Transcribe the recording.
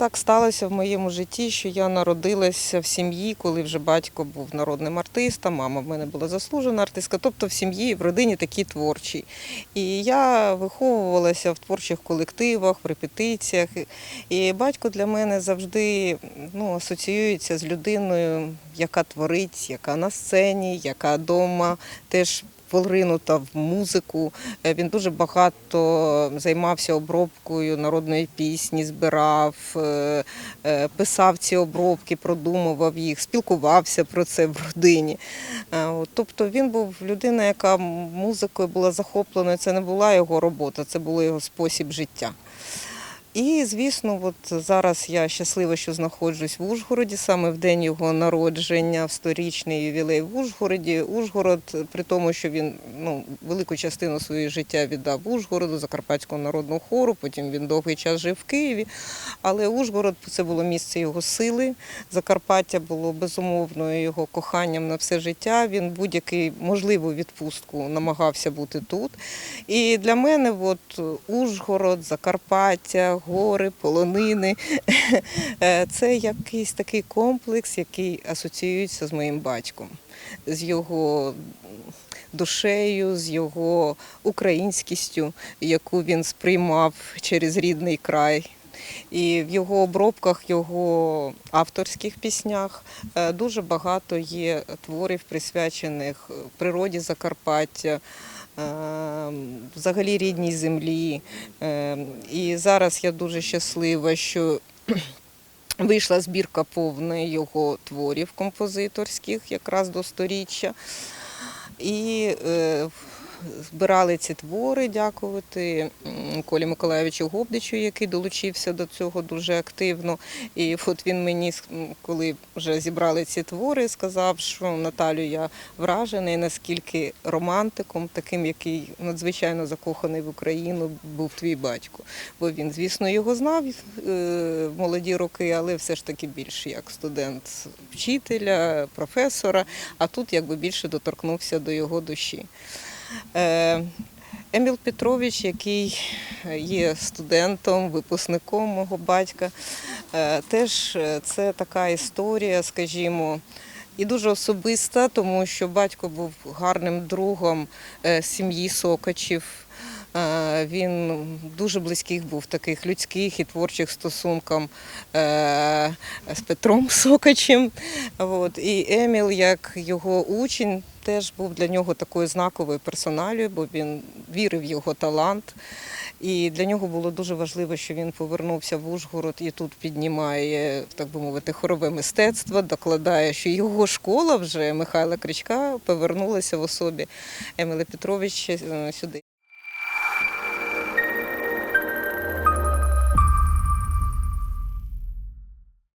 Так сталося в моєму житті, що я народилася в сім'ї, коли вже батько був народним артистом, мама в мене була заслужена артистка, тобто в сім'ї, в родині такі творчі. І я виховувалася в творчих колективах, в репетиціях. І батько для мене завжди ну, асоціюється з людиною, яка творить, яка на сцені, яка вдома теж поринута в музику. Е, Він дуже багато займався обробкою народної пісні, збирав, е, е, писав ці обробки, продумував їх, спілкувався про це в родині. Тобто він був людина, яка музикою була захопленою. Це не була його робота, це був його спосіб життя. І, звісно, от зараз я щаслива, що знаходжусь в Ужгороді, саме в день його народження, в сторічний ювілей в Ужгороді. Ужгород, при тому, що він ну, велику частину своєї життя віддав Ужгороду, Закарпатського народного хору, потім він довгий час жив в Києві. Але Ужгород це було місце його сили. Закарпаття було безумовно його коханням на все життя. Він будь-який можливу відпустку намагався бути тут. І для мене от Ужгород, Закарпаття, гори, полонини е, це якийсь такий комплекс, який асоціюється з моїм батьком, з його душею, з його українськістю, яку він сприймав через рідний край. І в його обробках, його авторських піснях е, дуже багато є творів, присвячених природі Закарпаття, е, взагалі рідній землі. Е, І зараз я дуже щаслива, що вийшла збірка повна його творів композиторських, якраз до сторіччя. І е, збирали ці твори, дякувати Колі Миколаєвичу Гобдичу, який долучився до цього дуже активно. І от він мені, коли вже зібрали ці твори, сказав, що Наталю, я вражений, наскільки романтиком, таким, який надзвичайно закоханий в Україну, був твій батько. Бо він, звісно, його знав е, в молоді роки, але все ж таки більше як студент вчителя, професора, а тут якби більше доторкнувся до його душі. Е, Еміл Петрович, який є студентом, випускником мого батька, е, теж е, це така історія, скажімо, і дуже особиста, тому що батько був гарним другом сім'ї Сокачів. Він дуже близьких був таких людських і творчих стосункам е, з Петром Сокачем. От. І Еміл, як його учень, теж був для нього такою знаковою персоналією, бо він вірив в його талант. І для нього було дуже важливо, що він повернувся в Ужгород і тут піднімає, так би мовити, хорове мистецтво, докладає, що його школа вже Михайла Кричка повернулася в особі Еміла Петровича е, сюди.